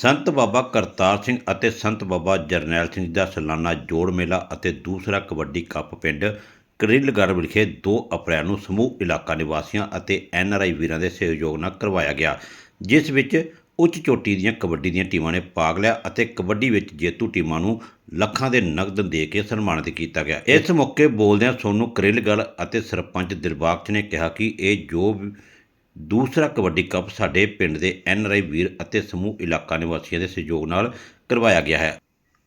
ਸੰਤ ਬਾਬਾ ਕਰਤਾਰ ਸਿੰਘ ਅਤੇ ਸੰਤ ਬਾਬਾ ਜਰਨੈਲ ਸਿੰਘ ਦਾ ਸਾਲਾਨਾ ਜੋੜ ਮੇਲਾ ਅਤੇ ਦੂਸਰਾ ਕਬੱਡੀ ਕੱਪ ਪਿੰਡ ਕਰਿਲਗੜ੍ਹ ਵਿਖੇ 2 ਅਪ੍ਰੈਲ ਨੂੰ ਸਮੂਹ ਇਲਾਕਾ ਨਿਵਾਸੀਆਂ ਅਤੇ ਐੱਨ ਆਰ ਆਈ ਵੀਰਾਂ ਦੇ ਸਹਿਯੋਗ ਨਾਲ ਕਰਵਾਇਆ ਗਿਆ, ਜਿਸ ਵਿੱਚ ਉੱਚ ਚੋਟੀ ਦੀਆਂ ਕਬੱਡੀ ਦੀਆਂ ਟੀਮਾਂ ਨੇ ਭਾਗ ਲਿਆ ਅਤੇ ਕਬੱਡੀ ਵਿੱਚ ਜੇਤੂ ਟੀਮਾਂ ਨੂੰ ਲੱਖਾਂ ਦੇ ਨਗਦ ਦੇ ਕੇ ਸਨਮਾਨਿਤ ਕੀਤਾ ਗਿਆ। ਇਸ ਮੌਕੇ ਬੋਲਦਿਆਂ ਸੋਨੂੰ ਕਰਿਲਗੜ੍ਹ ਅਤੇ ਸਰਪੰਚ ਦਿਲਬਾਗ ਨੇ ਕਿਹਾ ਕਿ ਇਹ ਜੋ ਵੀ ਦੂਸਰਾ ਕਬੱਡੀ ਕੱਪ ਸਾਡੇ ਪਿੰਡ ਦੇ ਐਨਆਰਆਈ ਵੀਰ ਅਤੇ ਸਮੂਹ ਇਲਾਕਾ ਨਿਵਾਸੀਆਂ ਦੇ ਸਹਿਯੋਗ ਨਾਲ ਕਰਵਾਇਆ ਗਿਆ ਹੈ।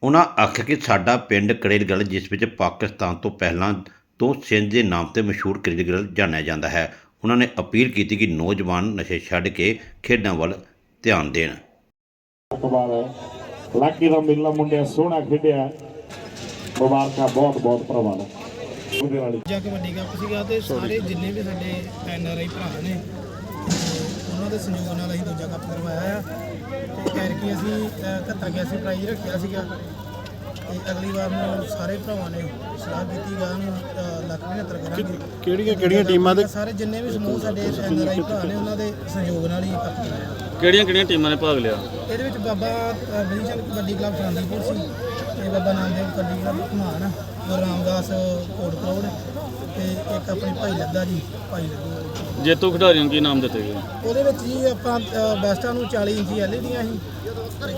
ਉਹਨਾਂ ਆਖਿਆ ਕਿ ਸਾਡਾ ਪਿੰਡ ਕਰੇਲਗੜ੍ਹ ਜਿਸ ਵਿੱਚ ਪਾਕਿਸਤਾਨ ਤੋਂ ਪਹਿਲਾਂ ਤੋਂ ਸਿੰਧ ਦੇ ਨਾਮ ਤੇ ਮਸ਼ਹੂਰ ਕਰੇਲਗੜ੍ਹ ਜਾਣਿਆ ਜਾਂਦਾ ਹੈ। ਉਹਨਾਂ ਨੇ ਅਪੀਲ ਕੀਤੀ ਕਿ ਨੌਜਵਾਨ ਨਸ਼ੇ ਛੱਡ ਕੇ ਖੇਡਾਂ ਵੱਲ ਧਿਆਨ ਦੇਣ। ਲਾਕੀ ਦਾ ਮਿਲਣਾ ਮੁੰਡਿਆ ਸੋਹਣਾ ਖੇਡਿਆ। ਮੁਬਾਰਕਾਂ ਬਹੁਤ ਬਹੁਤ ਭਰਾਵਾਂ ਨਾਲ ਜਾਂ ਕਬੱਡੀ ਕੱਪ ਸੀਗਾ ਤੇ ਸਾਰੇ ਜਿੰਨੇ ਵੀ ਸਾਡੇ ਐਨ ਆਰ ਆਈ ਭਰਾ ਨੇ ਦੇ ਸਹਿਯੋਗ ਨਾਲ ਅਸੀਂ ਦੂਜਾ ਕੱਪ ਕਰਵਾਇਆ ਆ। ਤੇ ਐਰਕੀ ਅਸੀਂ 71 ਗਿਆ ਸੀ ਪ੍ਰਾਈਜ਼ ਰੱਖਿਆ ਸੀਗਾ। ਤੇ ਅਗਲੀ ਵਾਰ ਨੂੰ ਸਾਰੇ ਭਰਾਵਾਂ ਨੇ ਸਲਾਹ ਕੀਤੀ ਗਾ ਨੂੰ ਲੱਖ 75 ਕਰਾਂਗੇ। ਕਿਹੜੀਆਂ ਕਿਹੜੀਆਂ ਟੀਮਾਂ ਦੇ ਸਾਰੇ ਜਿੰਨੇ ਵੀ ਸਮੂਹ ਸਾਡੇ ਐਨ ਆਰ ਆਈ ਭਰਾ ਨੇ ਉਹਨਾਂ ਦੇ ਸਹਿਯੋਗ ਨਾਲ ਹੀ ਕੱਪ ਕਰਾਇਆ ਕਿਹੜੀਆਂ ਕਿਹੜੀਆਂ ਟੀਮਾਂ ਨੇ ਭਾਗ ਲਿਆ? ਇਹਦੇ ਵਿੱਚ ਬਾਬਾ ਬਲੀਚੰਦ ਕਬੱਡੀ ਕਲੱਬ ਸ਼ਾਂਤੀਪੁਰ ਸੀ ਤੇ ਬਾਬਾ ਨਾਮਦੇਵ ਕਬੱਡੀ ਕਲੱਬ ਘੁਮਾਣ ਗੁਰੂ ਰਾਮਦਾਸ ਕੋਟ ਕਰੋੜ ਤੇ ਇੱਕ ਆਪਣੇ ਭਾਈ ਲੱਦਾ ਜੀ ਭਾਈ ਲੱਦੂ ਜੇਤੂ ਖਿਡਾਰੀਆਂ ਨੂੰ ਕੀ ਨਾਮ ਦਿੱਤੇ ਗਏ? ਉਹਦੇ ਵਿੱਚ ਜੀ ਆਪਾਂ ਅ, ਬੈਸਟਾਂ ਨੂੰ 40 ਇੰਚੀ ਐਲਈਡੀਆਂ ਸੀ।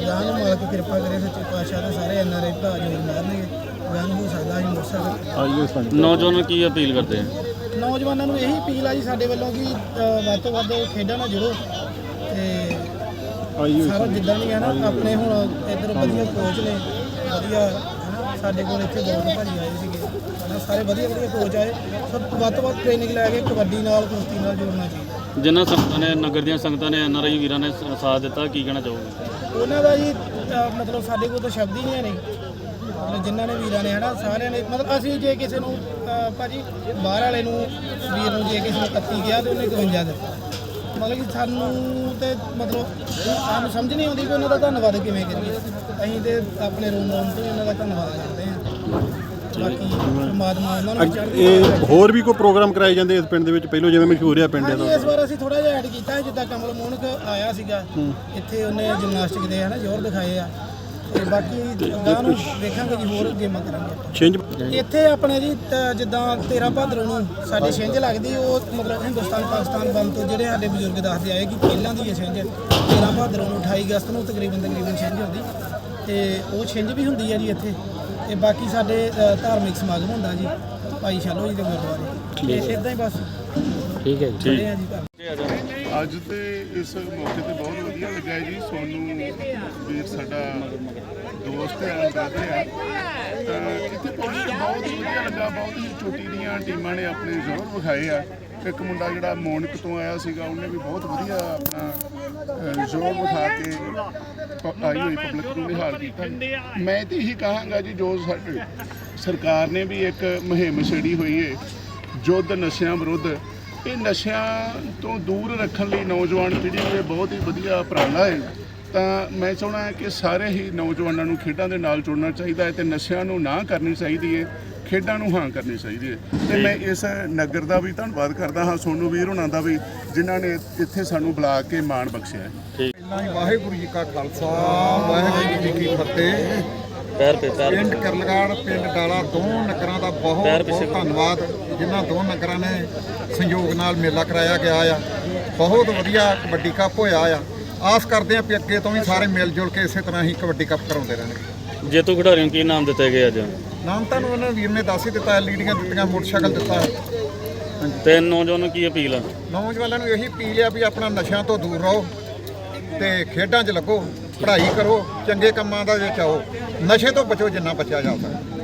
ਗਾਂ ਨੂੰ ਮਾਲਕ ਕਿਰਪਾ ਕਰੇ ਸੱਚੇ ਪਾਤਸ਼ਾਹ ਦੇ ਸਾਰੇ ਐਨਆਰਆਈ ਭਰਾ ਜੋ ਮਾਰਨਗੇ। ਗਾਂ ਹੋ ਸਕਦਾ ਸੀ ਮੋਟਰਸਾਈਕਲ ਨੌਜਵਾਨਾਂ ਨੂੰ ਕੀ ਅਪੀਲ ਕਰਦੇ ਆ? ਨੌਜਵਾਨਾਂ ਨੂੰ ਇਹੀ ਅਪੀਲ ਆ ਜੀ ਸਾਡੇ ਵੱਲੋਂ ਕਿ ਅ, ਵੱਧ ਤੋਂ ਵੱਧ ਖੇਡਾਂ ਨਾਲ ਜੁੜੋ ਤੇ ਸਾਰਾ ਜਿੱਦਾਂ ਵੀ ਹੈ ਨਾ ਆਪਣੇ ਹੁਣ ਇੱਧਰ ਵਧੀਆ ਕੋਚ ਨੇ ਵਧੀਆ ਸਾਡੇ ਕੋਲ ਇੱਥੇ ਗੌਰਵ ਭਾਜੀ ਆਏ ਸੀਗੇ। ਹਨਾ ਸਾਰੇ ਵਧੀਆ ਵਧੀਆ ਕੋਚ ਆਏ। ਸਭ ਤੋਂ ਵੱਧ ਤੋਂ ਵੱਧ ਟ੍ਰੇਨਿੰਗ ਲੈ ਕੇ ਕਬੱਡੀ ਨਾਲ ਕੁਸ਼ਤੀ ਨਾਲ ਜੋੜਨਾ ਚਾਹੀਦਾ। ਜਿਨ੍ਹਾਂ ਸੰਗਤਾਂ ਨੇ ਨਗਰ ਦੀਆਂ ਸੰਗਤਾਂ ਨੇ ਐਨਆਰਆਈ ਵੀਰਾਂ ਨੇ ਸਾਥ ਦਿੱਤਾ ਕੀ ਕਹਿਣਾ ਚਾਹੋਗੇ? ਉਹਨਾਂ ਦਾ ਜੀ ਮਤਲਬ ਸਾਡੇ ਕੋਲ ਤਾਂ ਸ਼ਬਦ ਹੀ ਨਹੀਂ ਨੇ ਮਤਲਬ ਜਿਨ੍ਹਾਂ ਨੇ ਵੀਰਾਂ ਨੇ ਹਨਾ ਸਾਰਿਆਂ ਨੇ ਮਤਲਬ ਅਸੀਂ ਜੇ ਕਿਸੇ ਨੂੰ ਭਾਜੀ ਬਾਹਰ ਵਾਲੇ ਨੂੰ ਵੀਰ ਨੂੰ ਜੇ ਕਿਸੇ ਨੂੰ 31 ਗਿਆ ਤੇ ਉਹਨੇ 51 ਦਿੱਤਾ। ਮਤਲਬ ਕਿ ਸਾਨੂੰ ਤੇ ਮਤਲਬ ਸਾਨੂੰ ਸਮਝ ਨਹੀਂ ਆਉਂਦੀ ਕਿ ਉਹਨਾਂ ਦਾ ਧੰਨਵਾਦ ਕਿਵੇਂ ਕਰੀਏ। ਅਸੀਂ ਤੇ ਆਪਣੇ ਰੂਮ ਰੂਮ ਤੋਂ ਹੀ ਉਹਨਾਂ ਦਾ ਧੰਨਵਾਦ ਕਰਦੇ ਹਾਂ। ਬਾਕੀ ਪਰਮਾਤਮਾ ਉਹਨਾਂ ਨੂੰ ਚੜ੍ਹਦੀ ਕਲਾ ਇਹ। ਹੋਰ ਵੀ ਕੋਈ ਪ੍ਰੋਗਰਾਮ ਕਰਾਏ ਜਾਂਦੇ ਇਸ ਪਿੰਡ ਦੇ ਵਿੱਚ? ਪਹਿਲੋਂ ਜਿਵੇਂ ਮਸ਼ਹੂਰ ਆ ਪਿੰਡ ਹਾਂਜੀ ਦਾ ਇਸ ਵਾਰ ਅਸੀਂ ਥੋੜਾ ਜਿਹਾ ਐਡ ਕੀਤਾ ਹੈ, ਜਿੱਦਾਂ ਕਮਲ ਮੋਹਨਕ ਆਇਆ ਸੀਗਾ। ਇੱਥੇ ਉਹਨੇ ਜਿਮਨਾਸਟਿਕ ਦੇ ਹਨਾ ਜ਼ੋਰ ਦਿਖਾਏ ਆ। ਤੇ ਬਾਕੀ ਗਾਂ ਨੂੰ ਦੇਖਾਂਗੇ ਜੀ ਹੋਰ ਗੇਮਾਂ ਕਰਾਂਗੇ। ਛਿੰਝ। ਇੱਥੇ ਆਪਣੇ ਜੀ ਜਿੱਦਾਂ 13 ਭਾਦਰੋਂ ਨੂੰ ਸਾਡੀ ਛਿੰਝ ਲੱਗਦੀ ਉਹ ਮਤਲਬ ਹਿੰਦੁਸਤਾਨ ਪਾਕਿਸਤਾਨ ਬੰਦ ਤੋਂ ਜਿਹੜੇ ਸਾਡੇ ਬਜ਼ੁਰਗ ਦੱਸਦੇ ਆਏ ਕਿ ਪਹਿਲਾਂ ਦੀ ਇਹ ਛਿੰਝ 13 ਭਾਦਰੋਂ ਨੂੰ 28 ਅਗਸਤ ਨੂੰ ਤਕਰੀਬਨ ਤਕਰੀਬਨ ਛਿੰਝ ਹੁੰਦੀ। ਤੇ ਉਹ ਛਿੰਝ ਵੀ ਹੁੰਦੀ ਹੈ ਜੀ ਇੱਥੇ। ਤੇ ਬਾਕੀ ਸਾਡੇ ਅ, ਧਾਰਮਿਕ ਸਮਾਗਮ ਹੁੰਦਾ ਜੀ। ਭਾਈ ਸ਼ਾਲੋ ਜੀ ਦੇ ਗੁਰਦੁਆਰੇ। ਤੇ ਇਦਾਂ ਹੀ ਬਸ। ਠੀਕ ਹੈ ਜੀ। ਆ ਜੀ ਘਰ। ਅੱਜ ਤੇ ਇਸ ਮੌਕੇ ਤੇ ਬਹੁਤ ਵਧੀਆ ਲੱਗਿਆ ਜੀ। ਸੋਨੂੰ ਵੀਰ ਸਾਡਾ ਦੋਸਤ ਹੈ ਬ੍ਰਦਰ ਹੈ। ਤਾਂ ਇੱਥੇ ਪਹੁੰਚ ਕੇ ਬਹੁਤ ਵਧੀਆ ਲੱਗਾ, ਬਹੁਤ ਹੀ ਛੋਟੀ ਦੀਆਂ ਟੀਮਾਂ ਨੇ ਆਪਣੇ ਜ਼ੋਰ ਵਿਖਾਏ ਆ। ਇੱਕ ਮੁੰਡਾ ਜਿਹੜਾ ਮੋਨਕ ਤੋਂ ਆਇਆ ਸੀਗਾ, ਉਹਨੇ ਵੀ ਬਹੁਤ ਵਧੀਆ ਆਪਣਾ ਜ਼ੋਰ ਵਿਖਾ ਕੇ ਆਈ ਹੋਈ ਪਬਲਿਕ ਨੂੰ ਨਿਹਾਲ ਕੀਤਾ ਮੈਂ ਤੇ ਇਹੀ ਕਹਾਂਗਾ ਜੀ, ਜੋ ਸਾਡੇ ਸਰਕਾਰ ਨੇ ਵੀ ਇੱਕ ਮੁਹਿੰਮ ਛੇੜੀ ਹੋਈ ਹੈ ਯੁੱਧ ਨਸ਼ਿਆਂ ਵਿਰੁੱਧ ਇਹ ਨਸ਼ਿਆਂ ਤੋਂ ਦੂਰ ਰੱਖਣ ਲਈ ਨੌਜਵਾਨ ਪੀੜ੍ਹੀ ਨੂੰ ਇਹ ਬਹੁਤ ਹੀ ਵਧੀਆ ਉਪਰਾਲਾ ਹੈ। ਤਾਂ ਮੈਂ ਚਾਹੁੰਦਾ ਹਾਂ ਕਿ ਸਾਰੇ ਹੀ ਨੌਜਵਾਨਾਂ ਨੂੰ ਖੇਡਾਂ ਦੇ ਨਾਲ ਜੁੜਨਾ ਚਾਹੀਦਾ ਹੈ ਤੇ ਨਸ਼ਿਆਂ ਨੂੰ ਨਾ ਕਰਨੀ ਚਾਹੀਦੀ ਹੈ, ਖੇਡਾਂ ਨੂੰ ਹਾਂ ਕਰਨੀ ਚਾਹੀਦੀ ਹੈ। ਤੇ ਮੈਂ ਇਸ ਨਗਰ ਦਾ ਵੀ ਧੰਨਵਾਦ ਕਰਦਾ ਹਾਂ, ਸੋਨੂ ਵੀਰ ਹੁਣਾਂ ਦਾ ਵੀ, ਜਿਨ੍ਹਾਂ ਨੇ ਇੱਥੇ ਸਾਨੂੰ ਬੁਲਾ ਕੇ ਮਾਣ ਬਖਸ਼ਿਆ ਹੈ। ਪਹਿਲਾਂ ਹੀ ਵਾਹਿਗੁਰੂ ਜੀ ਕਾ ਖਾਲਸਾ, ਵਾਹਿਗੁਰੂ ਜੀ ਕੀ ਫਤਿਹ। ਪੈਰ ਪੇ ਪੈਰ ਪਿੰਡ ਕਰਲਗਾੜ ਪਿੰਡ ਡਾਲਾ ਦੋ ਨਗਰਾਂ ਦਾ ਬਹੁਤ ਬਹੁਤ ਧੰਨਵਾਦ। ਜਿਨ੍ਹਾਂ ਦੋ ਨਗਰਾਂ ਨੇ ਸੰਯੋਗ ਨਾਲ ਮੇਲਾ ਕਰਾਇਆ ਗਿਆ ਆ। ਬਹੁਤ ਵਧੀਆ ਕਬੱਡੀ ਕੱਪ ਹੋਇਆ ਆ। ਆਸ ਕਰਦੇ ਹਾਂ ਕਿ ਅੱਗੇ ਤੋਂ ਵੀ ਸਾਰੇ ਮਿਲ ਜੁਲ ਕੇ ਇਸੇ ਤਰ੍ਹਾਂ ਹੀ ਕਬੱਡੀ ਕੱਪ ਕਰਾਉਂਦੇ ਰਹਿਣਗੇ ਜੇਤੂ ਖਿਡਾਰੀਆਂ ਨੂੰ ਕੀ ਨਾਮ ਦਿੱਤੇ ਗਏ ਅੱਜ? ਨਾਮ ਤੁਹਾਨੂੰ ਉਹਨਾਂ ਵੀਰ ਨੇ ਦੱਸ ਹੀ ਦਿੱਤਾ ਲੀਡੀਆਂ ਦਿੱਤੀਆਂ ਮੋਟਰਸਾਈਕਲ ਦਿੱਤਾ। ਤੇ ਨੌਜਵਾਨਾਂ ਨੂੰ ਕੀ ਅਪੀਲ ਆ? ਨੌਜਵਾਨਾਂ ਨੂੰ ਇਹੀ ਅਪੀਲ ਆ ਵੀ ਆਪਣਾ ਨਸ਼ਿਆਂ ਤੋਂ ਦੂਰ ਰਹੋ ਤੇ ਖੇਡਾਂ 'ਚ ਲੱਗੋ। ਪੜ੍ਹਾਈ ਕਰੋ ਚੰਗੇ ਕੰਮਾਂ ਦਾ ਵਿੱਚ ਆਓ ਨਸ਼ੇ ਤੋਂ ਬਚੋ ਜਿੰਨਾ ਬਚਿਆ ਜਾ ਸਕਦਾ।